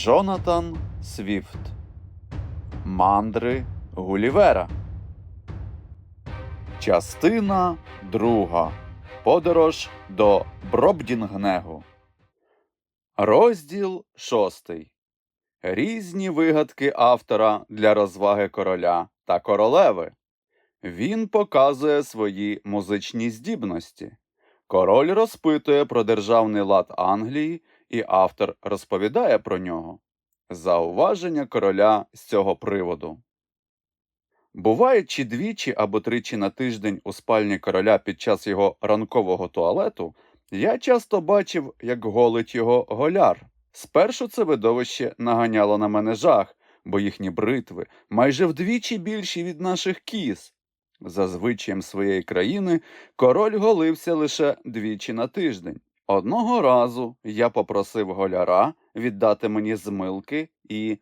Джонатан Свіфт Мандри Гулівера. Частина друга. Подорож до Бробдінгнегу. Розділ шостий. Різні вигадки автора для розваги короля та королеви. Він показує свої музичні здібності. Король розпитує про державний лад Англії, і автор розповідає про нього. Зауваження короля з цього приводу. Буваючи двічі або тричі на тиждень у спальні короля під час його ранкового туалету, я часто бачив, як голить його голяр. Спершу це видовище наганяло на мене жах, бо їхні бритви майже вдвічі більші від наших кіз. За звичаєм своєї країни король голився лише двічі на тиждень. Одного разу я попросив голяра віддати мені змилки і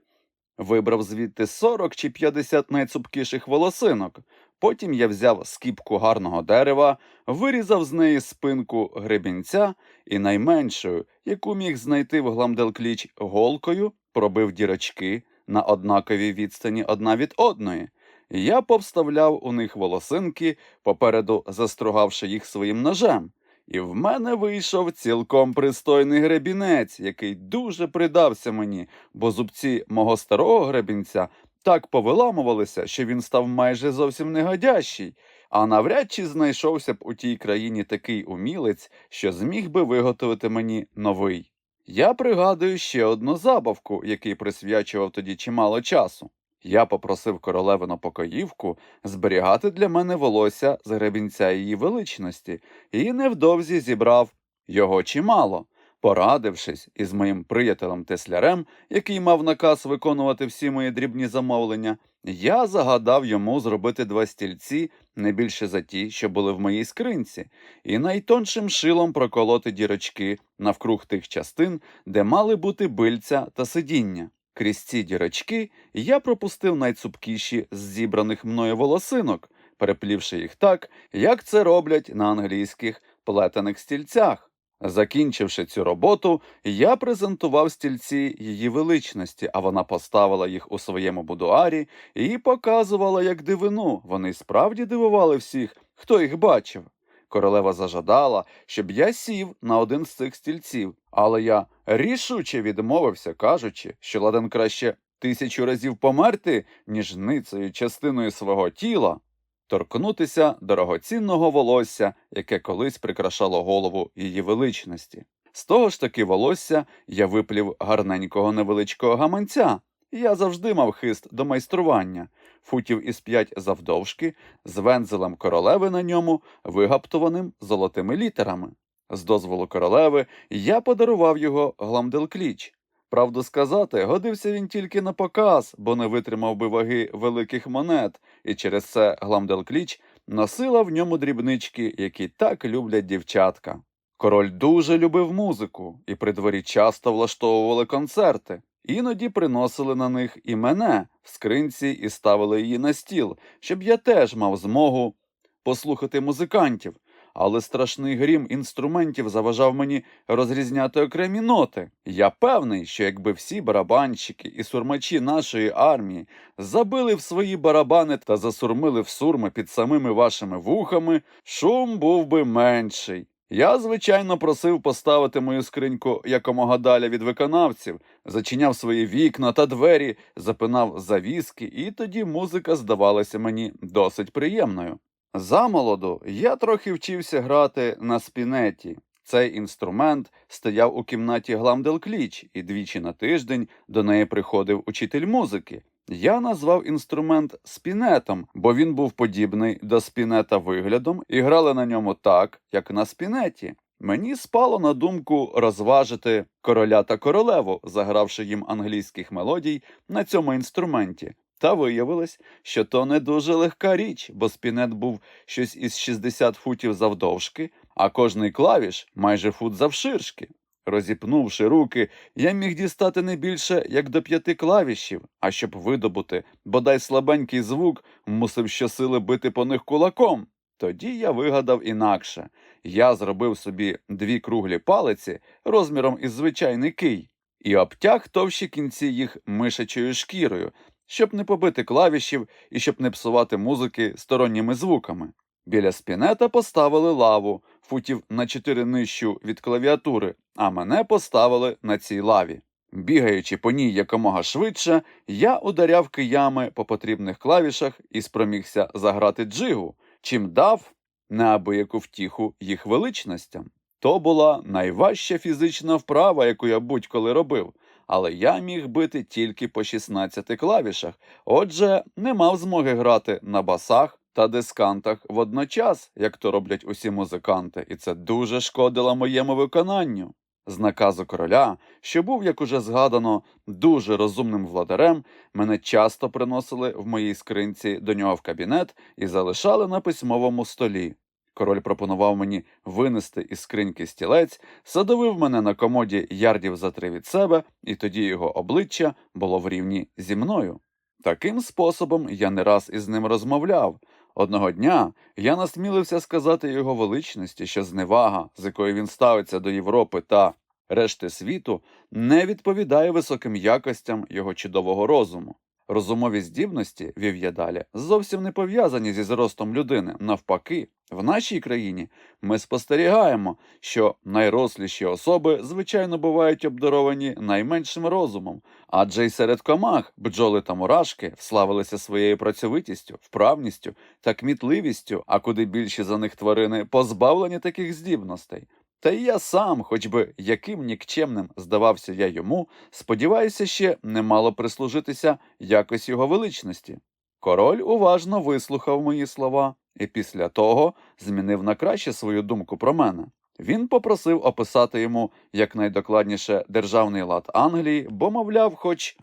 вибрав звідти 40 чи 50 найцупкіших волосинок. Потім я взяв скіпку гарного дерева, вирізав з неї спинку гребінця і найменшою, яку міг знайти в гламделкліч голкою, пробив дірочки на однаковій відстані одна від одної. Я повставляв у них волосинки, попереду застругавши їх своїм ножем. І в мене вийшов цілком пристойний гребінець, який дуже придався мені, бо зубці мого старого гребінця так повиламувалися, що він став майже зовсім негодящий, а навряд чи знайшовся б у тій країні такий умілець, що зміг би виготовити мені новий. Я пригадую ще одну забавку, який присвячував тоді чимало часу. Я попросив королевину покоївку зберігати для мене волосся з гребінця її величності, і невдовзі зібрав його чимало. Порадившись із моїм приятелем Теслярем, який мав наказ виконувати всі мої дрібні замовлення, я загадав йому зробити два стільці не більше за ті, що були в моїй скринці, і найтоншим шилом проколоти дірочки навкруг тих частин, де мали бути бильця та сидіння. Крізь ці дірочки я пропустив найцупкіші з зібраних мною волосинок, переплівши їх так, як це роблять на англійських плетених стільцях. Закінчивши цю роботу, я презентував стільці її величності, а вона поставила їх у своєму будуарі і показувала як дивину. Вони справді дивували всіх, хто їх бачив. Королева зажадала, щоб я сів на один з цих стільців, але я рішуче відмовився, кажучи, що ладен краще тисячу разів померти, ніж ницею частиною свого тіла, торкнутися дорогоцінного волосся, яке колись прикрашало голову її величності. З того ж таки волосся я виплів гарненького невеличкого гаманця. Я завжди мав хист до майстрування, футів із п'ять завдовжки, з вензелем королеви на ньому, вигаптованим золотими літерами. З дозволу королеви я подарував його гламделкліч. Правду сказати, годився він тільки на показ, бо не витримав би ваги великих монет, і через це гламделкліч носила в ньому дрібнички, які так люблять дівчатка. Король дуже любив музику, і при дворі часто влаштовували концерти. Іноді приносили на них і мене в скринці і ставили її на стіл, щоб я теж мав змогу послухати музикантів, але страшний грім інструментів заважав мені розрізняти окремі ноти. Я певний, що якби всі барабанщики і сурмачі нашої армії забили в свої барабани та засурмили в сурми під самими вашими вухами, шум був би менший. Я, звичайно, просив поставити мою скриньку якомога далі від виконавців, зачиняв свої вікна та двері, запинав завіски, і тоді музика здавалася мені досить приємною. Замолоду я трохи вчився грати на спінеті. Цей інструмент стояв у кімнаті Гламделкліч, і двічі на тиждень до неї приходив учитель музики. Я назвав інструмент спінетом, бо він був подібний до спінета виглядом і грали на ньому так, як на спінеті. Мені спало на думку розважити короля та королеву, загравши їм англійських мелодій на цьому інструменті. Та виявилось, що то не дуже легка річ, бо спінет був щось із 60 футів завдовжки, а кожний клавіш майже фут завширшки. Розіпнувши руки, я міг дістати не більше, як до п'яти клавішів, а щоб видобути бодай слабенький звук, мусив щосили бити по них кулаком. Тоді я вигадав інакше. Я зробив собі дві круглі палиці розміром із звичайний кий. і обтяг товщі кінці їх мишачою шкірою, щоб не побити клавішів і щоб не псувати музики сторонніми звуками. Біля спінета поставили лаву, футів на чотири нижчу від клавіатури, а мене поставили на цій лаві. Бігаючи по ній якомога швидше, я ударяв киями по потрібних клавішах і спромігся заграти джигу, чим дав неабияку втіху їх величностям. То була найважча фізична вправа, яку я будь-коли робив, але я міг бити тільки по 16 клавішах, отже, не мав змоги грати на басах та дискантах водночас, як то роблять усі музиканти, і це дуже шкодило моєму виконанню. З наказу короля, що був, як уже згадано, дуже розумним владарем, мене часто приносили в моїй скринці до нього в кабінет і залишали на письмовому столі. Король пропонував мені винести із скриньки стілець, садовив мене на комоді ярдів за три від себе, і тоді його обличчя було в рівні зі мною. Таким способом я не раз із ним розмовляв. Одного дня я насмілився сказати його величності, що зневага, з якою він ставиться до Європи та решти світу, не відповідає високим якостям його чудового розуму. Розумові здібності, вів я далі, зовсім не пов'язані зі зростом людини. Навпаки, в нашій країні ми спостерігаємо, що найросліші особи, звичайно, бувають обдаровані найменшим розумом, адже й серед комах бджоли та мурашки вславилися своєю працьовитістю, вправністю та кмітливістю, а куди більші за них тварини позбавлені таких здібностей. Та й я сам, хоч би яким нікчемним здавався я йому, сподіваюся ще немало прислужитися якось його величності. Король уважно вислухав мої слова і після того змінив на краще свою думку про мене. Він попросив описати йому якнайдокладніше державний лад Англії, бо, мовляв, хоч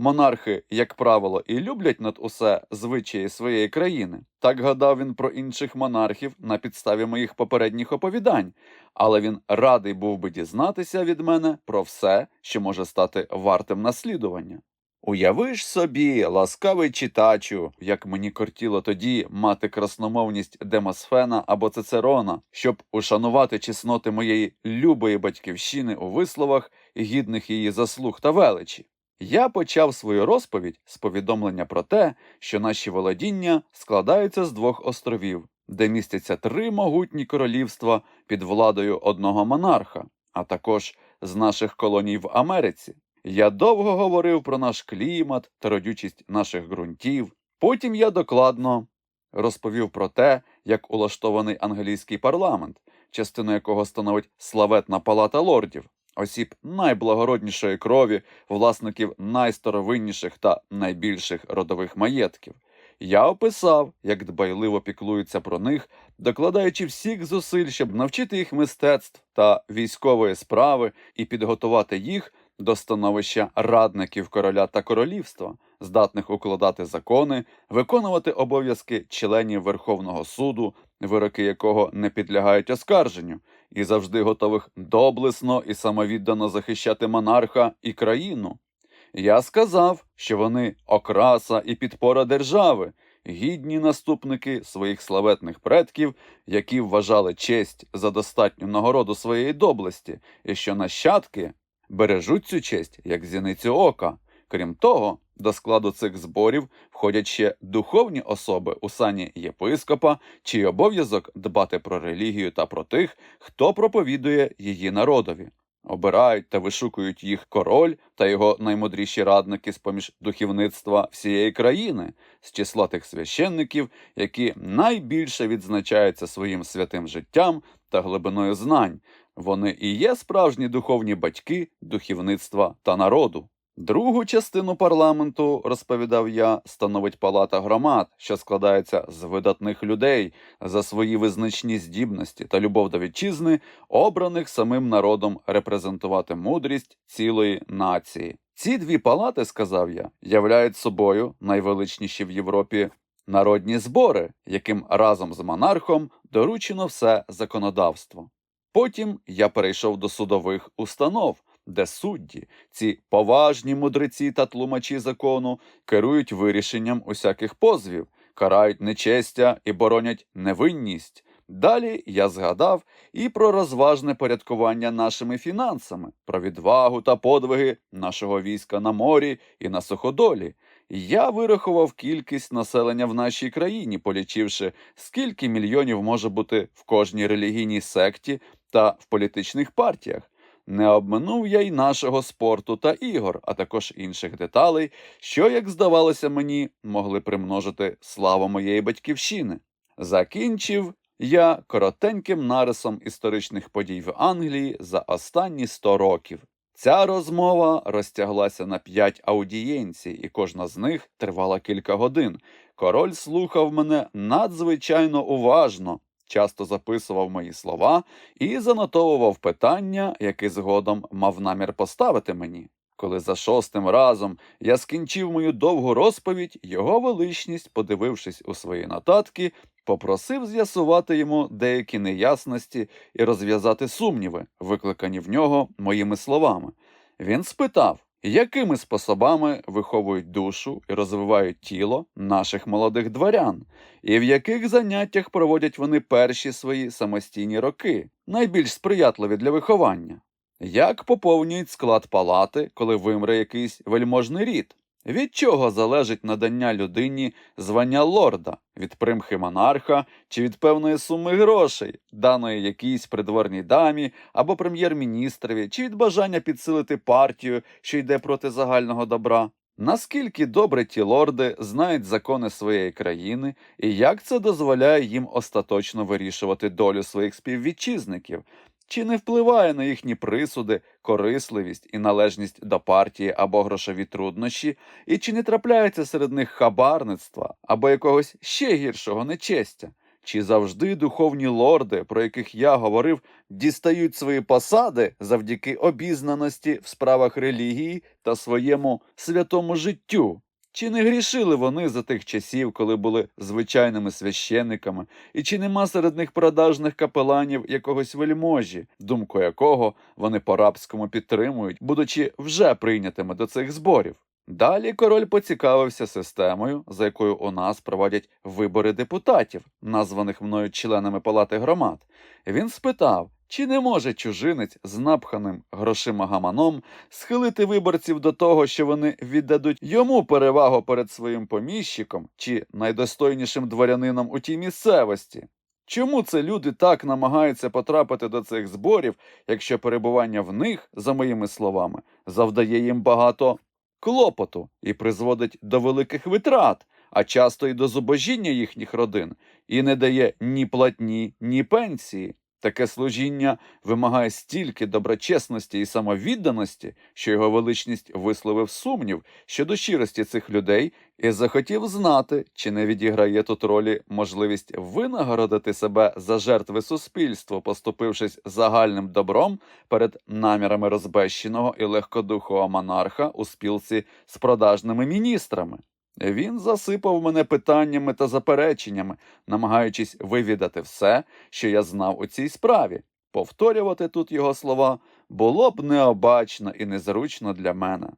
монархи, як правило, і люблять над усе звичаї своєї країни, так гадав він про інших монархів на підставі моїх попередніх оповідань, але він радий був би дізнатися від мене про все, що може стати вартим наслідування. Уяви ж собі, ласкавий читачу, як мені кортіло тоді мати красномовність Демосфена або Цицерона, щоб ушанувати чесноти моєї любої батьківщини у висловах, гідних її заслуг та величі. Я почав свою розповідь з повідомлення про те, що наші володіння складаються з двох островів, де містяться три могутні королівства під владою одного монарха, а також з наших колоній в Америці. Я довго говорив про наш клімат та родючість наших ґрунтів. Потім я докладно розповів про те, як улаштований англійський парламент, частину якого становить славетна палата лордів, осіб найблагороднішої крові, власників найстаровинніших та найбільших родових маєтків. Я описав, як дбайливо піклуються про них, докладаючи всіх зусиль, щоб навчити їх мистецтв та військової справи і підготувати їх до становища радників короля та королівства, здатних укладати закони, виконувати обов'язки членів Верховного суду, вироки якого не підлягають оскарженню, і завжди готових доблесно і самовіддано захищати монарха і країну. Я сказав, що вони окраса і підпора держави, гідні наступники своїх славетних предків, які вважали честь за достатню нагороду своєї доблесті, і що нащадки бережуть цю честь як зіницю ока. Крім того, до складу цих зборів входять ще духовні особи у сані єпископа, чий обов'язок дбати про релігію та про тих, хто проповідує її народові. Обирають та вишукують їх король та його наймудріші радники з поміж духовництва всієї країни, з числа тих священників, які найбільше відзначаються своїм святим життям та глибиною знань. Вони і є справжні духовні батьки духовництва та народу. Другу частину парламенту, розповідав я, становить палата громад, що складається з видатних людей за свої визначні здібності та любов до вітчизни, обраних самим народом репрезентувати мудрість цілої нації. Ці дві палати, сказав я, являють собою найвеличніші в Європі народні збори, яким разом з монархом доручено все законодавство. Потім я перейшов до судових установ, де судді, ці поважні мудреці та тлумачі закону, керують вирішенням усяких позовів, карають нечестя і боронять невинність, Далі я згадав і про розважне порядкування нашими фінансами, про відвагу та подвиги нашого війська на морі і на суходолі. Я вирахував кількість населення в нашій країні, полічивши, скільки мільйонів може бути в кожній релігійній секті та в політичних партіях. Не обминув я й нашого спорту та ігор, а також інших деталей, що, як здавалося мені, могли примножити славу моєї батьківщини. Закінчив я коротеньким нарисом історичних подій в Англії за останні 100 років. Ця розмова розтяглася на п'ять аудієнцій, і кожна з них тривала кілька годин. Король слухав мене надзвичайно уважно, часто записував мої слова і занотовував питання, які згодом мав намір поставити мені. Коли за шостим разом я скінчив мою довгу розповідь, його величність, подивившись у свої нотатки, попросив з'ясувати йому деякі неясності і розв'язати сумніви, викликані в нього моїми словами. Він спитав, якими способами виховують душу і розвивають тіло наших молодих дворян, і в яких заняттях проводять вони перші свої самостійні роки, найбільш сприятливі для виховання. Як поповнюють склад палати, коли вимре якийсь вельможний рід? Від чого залежить надання людині звання лорда, від примхи монарха чи від певної суми грошей, даної якійсь придворній дамі або прем'єр-міністрові, чи від бажання підсилити партію, що йде проти загального добра? Наскільки добре ті лорди знають закони своєї країни, і як це дозволяє їм остаточно вирішувати долю своїх співвітчизників? Чи не впливає на їхні присуди, корисливість і належність до партії або грошові труднощі, і чи не трапляється серед них хабарництва або якогось ще гіршого нечестя? Чи завжди духовні лорди, про яких я говорив, дістають свої посади завдяки обізнаності в справах релігії та своєму святому життю? Чи не грішили вони за тих часів, коли були звичайними священниками, і чи нема серед них продажних капеланів якогось вельможі, думку якого вони по-рабському підтримують, будучи вже прийнятими до цих зборів? Далі король поцікавився системою, за якою у нас проводять вибори депутатів, названих мною членами палати громад. Він спитав, чи не може чужинець з напханим грошима гаманом схилити виборців до того, що вони віддадуть йому перевагу перед своїм поміщиком чи найдостойнішим дворянином у тій місцевості? Чому це люди так намагаються потрапити до цих зборів, якщо перебування в них, за моїми словами, завдає їм багато клопоту і призводить до великих витрат, а часто й до зубожіння їхніх родин, і не дає ні платні, ні пенсії? Таке служіння вимагає стільки доброчесності і самовідданості, що його величність висловив сумнів щодо щирості цих людей і захотів знати, чи не відіграє тут ролі можливість винагородити себе за жертви суспільства, поступившись загальним добром перед намірами розбещеного і легкодухого монарха у спілці з продажними міністрами. Він засипав мене питаннями та запереченнями, намагаючись вивідати все, що я знав у цій справі. Повторювати тут його слова було б необачно і незручно для мене.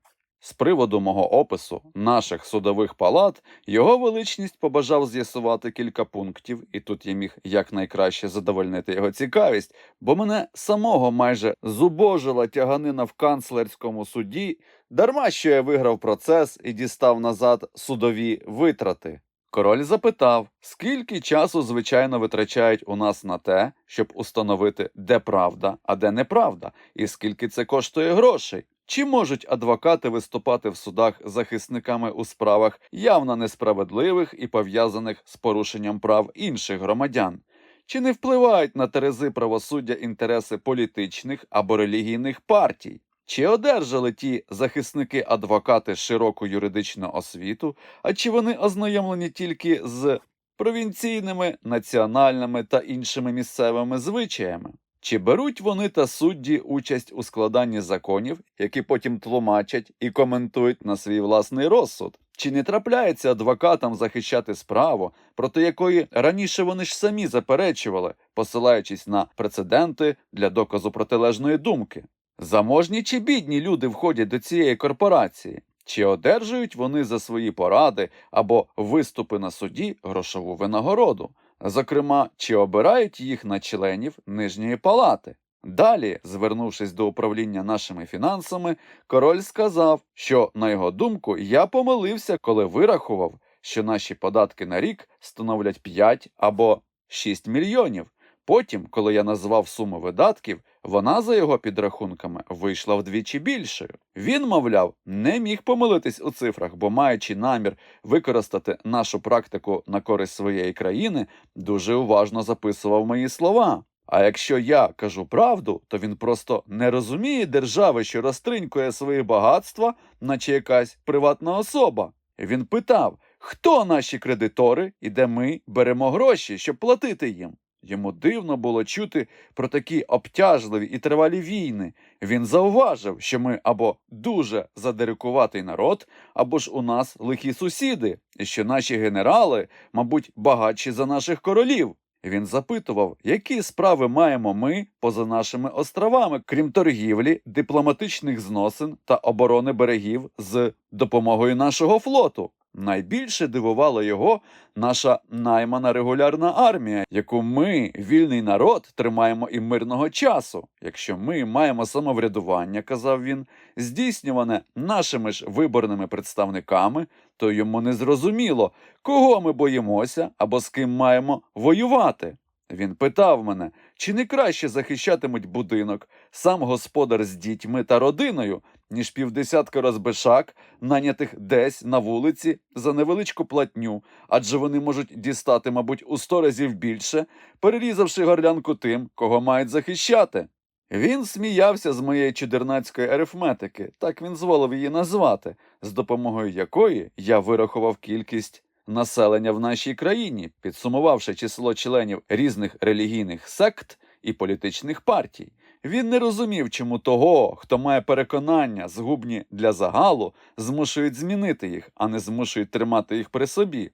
З приводу мого опису наших судових палат його величність побажав з'ясувати кілька пунктів, і тут я міг якнайкраще задовольнити його цікавість, бо мене самого майже зубожила тяганина в канцлерському суді, дарма що я виграв процес і дістав назад судові витрати. Король запитав, скільки часу, звичайно, витрачають у нас на те, щоб установити, де правда, а де неправда, і скільки це коштує грошей. Чи можуть адвокати виступати в судах захисниками у справах явно несправедливих і пов'язаних з порушенням прав інших громадян? Чи не впливають на терези правосуддя інтереси політичних або релігійних партій? Чи одержали ті захисники-адвокати широку юридичну освіту, а чи вони ознайомлені тільки з провінційними, національними та іншими місцевими звичаями? Чи беруть вони та судді участь у складанні законів, які потім тлумачать і коментують на свій власний розсуд? Чи не трапляється адвокатам захищати справу, проти якої раніше вони ж самі заперечували, посилаючись на прецеденти для доказу протилежної думки? Заможні чи бідні люди входять до цієї корпорації? Чи одержують вони за свої поради або виступи на суді грошову винагороду? Зокрема, чи обирають їх на членів нижньої палати. Далі, звернувшись до управління нашими фінансами, король сказав, що, на його думку, я помилився, коли вирахував, що наші податки на рік становлять 5 або 6 мільйонів. Потім, коли я назвав суму видатків, вона, за його підрахунками, вийшла вдвічі більшою. Він, мовляв, не міг помилитись у цифрах, бо, маючи намір використати нашу практику на користь своєї країни, дуже уважно записував мої слова. А якщо я кажу правду, то він просто не розуміє держави, що розтринькує свої багатства, наче якась приватна особа. Він питав, хто наші кредитори і де ми беремо гроші, щоб платити їм. Йому дивно було чути про такі обтяжливі і тривалі війни. Він зауважив, що ми або дуже задирикуватий народ, або ж у нас лихі сусіди, і що наші генерали, мабуть, багатші за наших королів. Він запитував, які справи маємо ми поза нашими островами, крім торгівлі, дипломатичних зносин та оборони берегів з допомогою нашого флоту. Найбільше дивувала його наша наймана регулярна армія, яку ми, вільний народ, тримаємо і мирного часу. Якщо ми маємо самоврядування, казав він, здійснюване нашими ж виборними представниками, то йому не зрозуміло, кого ми боїмося або з ким маємо воювати. Він питав мене, чи не краще захищатимуть будинок, сам господар з дітьми та родиною, ніж півдесятка розбишак, нанятих десь на вулиці за невеличку платню, адже вони можуть дістати, мабуть, у сто разів більше, перерізавши горлянку тим, кого мають захищати. Він сміявся з моєї чудернацької арифметики, так він зволив її назвати, з допомогою якої я вирахував кількість населення в нашій країні, підсумувавши число членів різних релігійних сект і політичних партій. Він не розумів, чому того, хто має переконання, згубні для загалу, змушують змінити їх, а не змушують тримати їх при собі.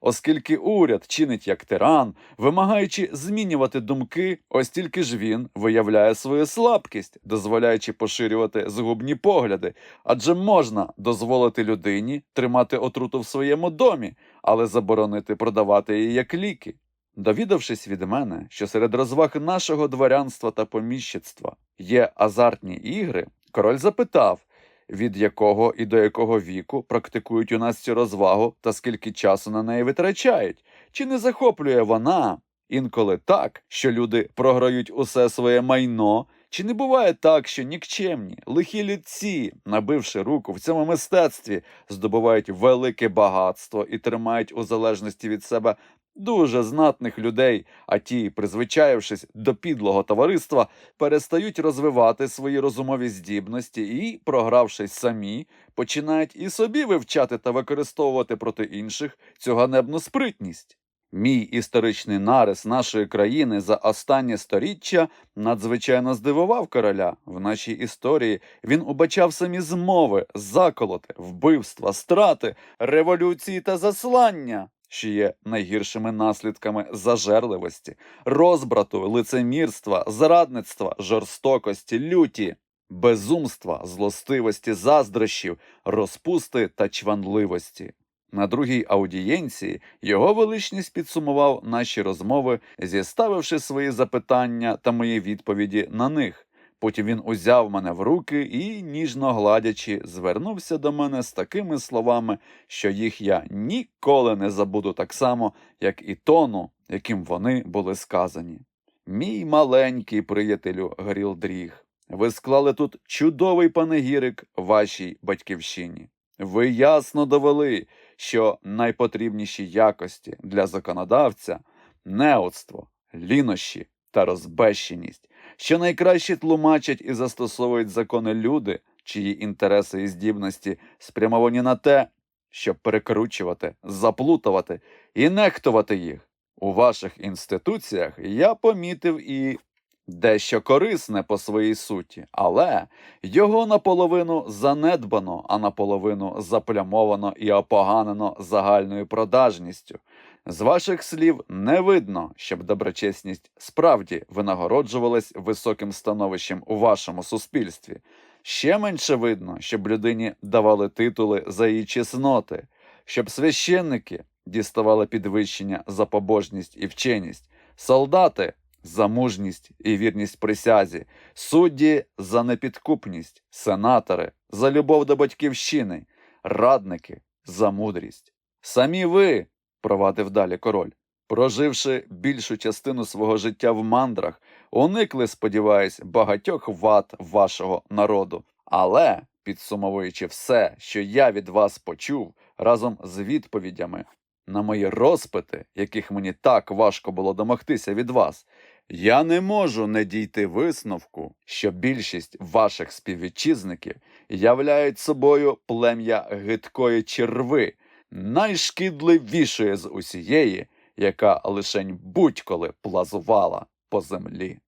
Оскільки уряд чинить як тиран, вимагаючи змінювати думки, ось тільки ж він виявляє свою слабкість, дозволяючи поширювати згубні погляди, адже можна дозволити людині тримати отруту в своєму домі, але заборонити продавати її як ліки. Довідавшись від мене, що серед розваг нашого дворянства та поміщицтва є азартні ігри, король запитав, від якого і до якого віку практикують у нас цю розвагу та скільки часу на неї витрачають, чи не захоплює вона інколи так, що люди програють усе своє майно, чи не буває так, що нікчемні, лихі людці, набивши руку в цьому мистецтві, здобувають велике багатство і тримають у залежності від себе дуже знатних людей, а ті, призвичаєвшись до підлого товариства, перестають розвивати свої розумові здібності і, програвшись самі, починають і собі вивчати та використовувати проти інших цю ганебну спритність. Мій історичний нарис нашої країни за останнє сторіччя надзвичайно здивував короля. В нашій історії він убачав самі змови, заколоти, вбивства, страти, революції та заслання, що є найгіршими наслідками зажерливості, розбрату, лицемірства, зрадництва, жорстокості, люті, безумства, злостивості, заздрощів, розпусти та чванливості. На другій аудієнції його величність підсумував наші розмови, зіставивши свої запитання та мої відповіді на них. Потім він узяв мене в руки і, ніжно гладячи, звернувся до мене з такими словами, що їх я ніколи не забуду так само, як і тону, яким вони були сказані. Мій маленький приятелю Грілдріг, ви склали тут чудовий панегірик вашій батьківщині. Ви ясно довели, що найпотрібніші якості для законодавця неоцтво, лінощі та розбещеність, що найкраще тлумачать і застосовують закони люди, чиї інтереси і здібності спрямовані на те, щоб перекручувати, заплутувати і нехтувати їх. У ваших інституціях я помітив і дещо корисне по своїй суті, але його наполовину занедбано, а наполовину заплямовано і опоганено загальною продажністю. З ваших слів не видно, щоб доброчесність справді винагороджувалась високим становищем у вашому суспільстві. Ще менше видно, щоб людині давали титули за її чесноти, щоб священники діставали підвищення за побожність і вченість, солдати за мужність і вірність присязі, судді за непідкупність, сенатори за любов до батьківщини, радники за мудрість. Самі ви, провадив далі король, проживши більшу частину свого життя в мандрах, уникли, сподіваюсь, багатьох вад вашого народу. Але, підсумовуючи все, що я від вас почув, разом з відповідями на мої розпити, яких мені так важко було домогтися від вас, я не можу не дійти висновку, що більшість ваших співвітчизників являють собою плем'я гидкої черви, найшкідливішої з усієї, яка лишень будь-коли плазувала по землі.